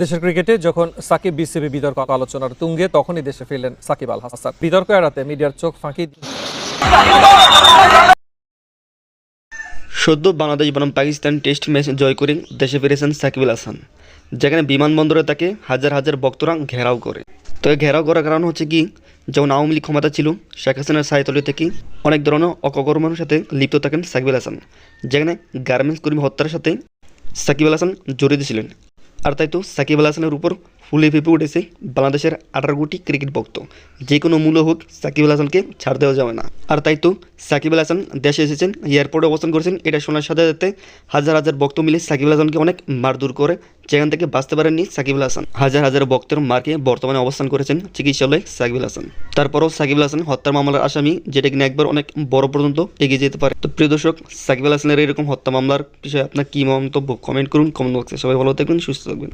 দেশের ক্রিকেটে যখন সাকিব বিসিবি বিতর্ক আলোচনার তুঙ্গে, তখনই দেশে ফিরলেন সাকিব আল হাসান। বিতর্ক এড়াতে মিডিয়ার চোখ ফাঁকি সদ্য বাংলাদেশ বনাম পাকিস্তান টেস্ট ম্যাচ জয় করে দেশে ফিরেছেন সাকিব আল হাসান, যেখানে বিমানবন্দরে তাকে হাজার হাজার ভক্তরা ঘেরাও করে। তো ঘেরাও করার কারণ হচ্ছে কি যেমন আওয়ামী লীগ ক্ষমতা ছিল, শেখ হাসিনার সাহিতলি থেকে অনেক ধরনের অককর্মের সাথে লিপ্ত থাকেন সাকিব আল হাসান, যেখানে গার্মেন্টস কর্মী হত্যার সাথে সাকিব আল হাসান জড়িত ছিলেন। আর তাই তো সাকিব আল হাসানের উপর ফুলে ফেপে উঠেছে বাংলাদেশের আঠারো কোটি ক্রিকেট ভক্ত। যে কোনো মূল্য হোক সাকিব আল হাসানকে ছাড় দেওয়া যাবে না। আর তাই তো সাকিব আল হাসান দেশে এসেছেন, এয়ারপোর্টে অবস্থান করেছেন, এটা শোনার সাথে সাথে হাজার হাজার ভক্ত মিলে সাকিব আল হাসানকে অনেক মারধর করে যেখান থেকে বাঁচতে পারেননি সাকিব আল হাসান। হাজার হাজার ভক্তের মার্কে বর্তমানে অবস্থান করেছেন চিকিৎসালয়ে সাকিব আল হাসান। তারপরও সাকিব আল হাসান হত্যার মামলার আসামি, যেটা কিনা একবার অনেক বড় পর্যন্ত এগিয়ে যেতে পারে। তো প্রিয় দর্শক, সাকিব আল হাসানের এরকম হত্যা মামলার বিষয়ে আপনার কী মন্তব্য? কমেন্ট করুন, কমেন্ট বক্সে। সবাই ভালো থাকবেন, সুস্থ থাকবেন।